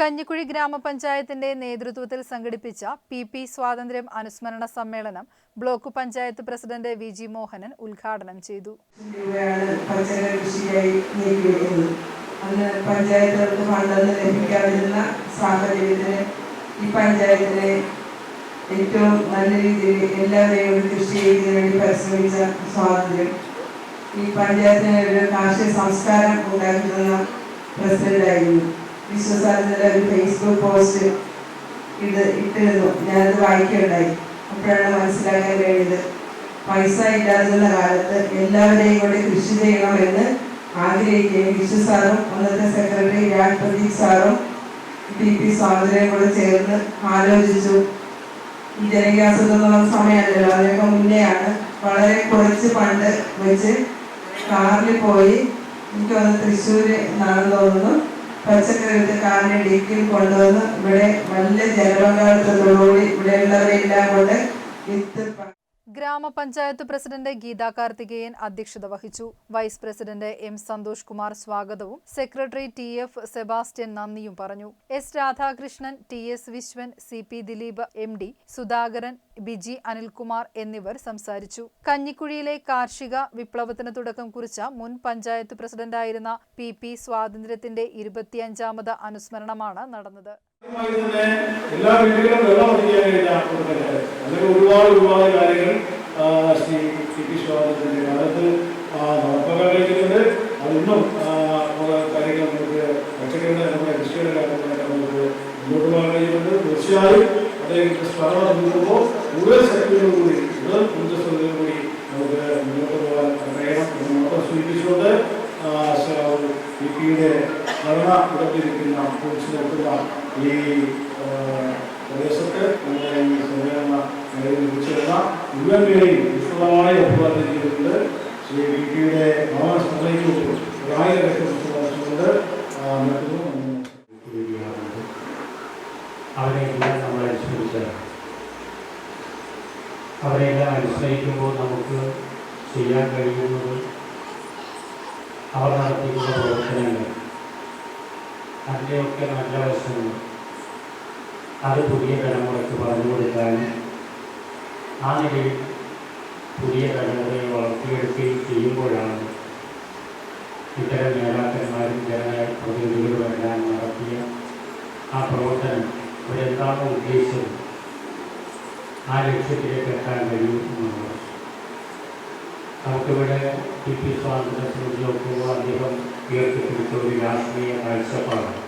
കഞ്ഞിക്കുഴി ഗ്രാമപഞ്ചായത്തിന്റെ നേതൃത്വത്തിൽ സംഘടിപ്പിച്ച പി പി സ്വാതന്ത്ര്യം അനുസ്മരണ സമ്മേളനം block panchayat president V G Mohanan ഉദ്ഘാടനം ചെയ്തു. അന്ന് പഞ്ചായത്തുകൾക്ക് ഫണ്ടെന്ന് ലഭിക്കാതിരുന്ന സാഹചര്യത്തിന് ഈ പഞ്ചായത്തിലെ ഏറ്റവും നല്ല രീതിയിൽ എല്ലാവരെയും കൃഷി ചെയ്യുന്നതിന് വേണ്ടി പരിശ്രമിച്ച സ്വാതന്ത്ര്യം. ഈ പഞ്ചായത്തിന് ഒരു കാർഷിക സംസ്കാരം ഉണ്ടാക്കി പ്രസിഡന്റായിരുന്നു. വിശ്വസാധ്യതയുടെ ഒരു ഫേസ്ബുക്ക് പോസ്റ്റ് ഇത് ഇട്ടിരുന്നു. ഞാനത് വായിക്കുകയുണ്ടായി. അപ്പോഴാണ് മനസ്സിലാക്കാൻ കഴിഞ്ഞത് പൈസ ഇല്ലാതിരുന്ന കാലത്ത് എല്ലാവരെയും കൂടെ കൃഷി ചെയ്യണമെന്ന് ആഗ്രഹിക്കുകയും വിശ്വ സാറും അന്നത്തെ സെക്രട്ടറി രാജ് പ്രദീപ് സാറും ടി പി സ്വാതന്ത്ര്യം കൂടെ ചേർന്ന് ആലോചിച്ചു. ഈ ജനകീയാസൂത്രണ സമയമല്ലല്ലോ. അതിനൊക്കെ മുന്നെയാണ് വളരെ കുറച്ച് പണ്ട് വെച്ച് കാറിൽ പോയി. എനിക്ക് വന്ന് തൃശ്ശൂര് എന്നാണെന്ന് തോന്നുന്നു. പച്ചക്കറി എടുത്ത് കാറിനെ ഡിക്കിൽ കൊണ്ടുവന്ന് ഇവിടെ നല്ല ജനപങ്കാളിത്തത്തോടുകൂടി ഇവിടെയുള്ളവരെല്ലാം കൊണ്ട് വിത്ത് ഗ്രാമപഞ്ചായത്ത് പ്രസിഡന്റ് ഗീത കാർത്തികേയൻ അധ്യക്ഷത വഹിച്ചു. Vice president M Santhosh Kumar സ്വാഗതവും സെക്രട്ടറി ടി എഫ് സെബാസ്റ്റ്യൻ നന്ദിയും പറഞ്ഞു. S Radhakrishnan T S Viswan C P Dileep M D Sudhakaran Biji Anilkumar എന്നിവർ സംസാരിച്ചു. കഞ്ഞിക്കുഴിയിലെ കാർഷിക വിപ്ലവത്തിന് തുടക്കം കുറിച്ച മുൻ പഞ്ചായത്ത് പ്രസിഡന്റായിരുന്ന പി പി സ്വാതന്ത്ര്യത്തിന്റെ ഇരുപത്തിയഞ്ചാമത് അനുസ്മരണമാണ് നടന്നത്. എല്ലാ ഒരുപാട് ഒരുപാട് കാര്യങ്ങൾ സി നമ്മുടെ തീർച്ചയായും അദ്ദേഹത്തിന്റെ സ്മരണ നൽകുമ്പോൾ മുഴുവൻ ശക്തിയോടും കൂടി മുഴുവൻ ഊർജസ്വതയോടും കൂടി നമുക്ക് മുന്നോട്ട് പോകാൻ കഴിയണം എന്ന് മാത്രം സൂചിപ്പിച്ചുകൊണ്ട് പിയുടെ ഭരണ ഇടത്തിരിക്കുന്ന കുറിച്ച് നിൽക്കുന്ന ഈ പ്രദേശത്ത് നമ്മുടെ ഈ സമ്മേളന ലഭിച്ചിരുന്ന മുഴുവൻ വിശദമായ അഭിവാദ്യം ചെയ്തുകൊണ്ട് ശ്രീ വി പിയുടെ ഭവന ഒരായിരം ലക്ഷം നിർത്തുന്നു രീതിയാകുന്നത് അവരെല്ലാം അനുസ്മരിക്കുമ്പോൾ നമുക്ക് ചെയ്യാൻ കഴിയുന്നത് അവർ നടത്തിയിട്ടുള്ള പ്രവർത്തനങ്ങൾ. അതിന്റെയൊക്കെ നല്ല വശങ്ങൾ. അത് പുതിയ തലമുറയ്ക്ക് പറഞ്ഞു കൊടുക്കാനും ആ നിലയിൽ പുതിയ തലമുറയെ വളർത്തിയെടുക്കുകയും ചെയ്യുമ്പോഴാണ് ഇത്തരം നേതാക്കന്മാരും ജനപ്രതിനിധികളും എല്ലാം നടത്തിയ ആ പ്രവർത്തനം. അവരെന്താണോ ഉദ്ദേശിച്ചത് ആ ലക്ഷ്യത്തിലേക്ക് എത്താൻ കഴിയും എന്നുള്ളത് നമുക്കിവിടെ ടി പി സ്വാതന്ത്ര്യ സ്മൃതി നോക്കുമ്പോൾ അദ്ദേഹം ഉയർത്തിപ്പിടിച്ച ഒരു രാഷ്ട്രീയ കാഴ്ചപ്പാട്